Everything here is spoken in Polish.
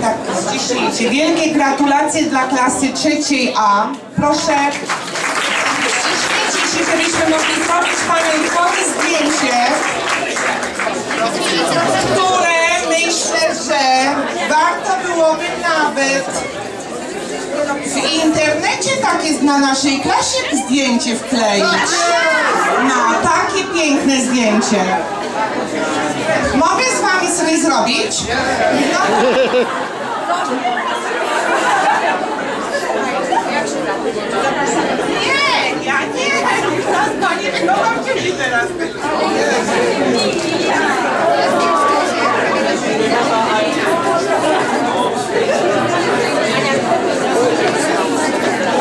tak ściśnijcie. Wielkie gratulacje dla klasy trzeciej A. Proszę ściśnijcie się, żebyśmy mogli zrobić pamiątkowe zdjęcie, które myślę, że warto byłoby nawet w internecie takie na naszej klasie zdjęcie wkleić. No, takie piękne zdjęcie. Mogę z wami sobie zrobić? No. Nie, ja nie! Zostań, nie, no mam cię teraz.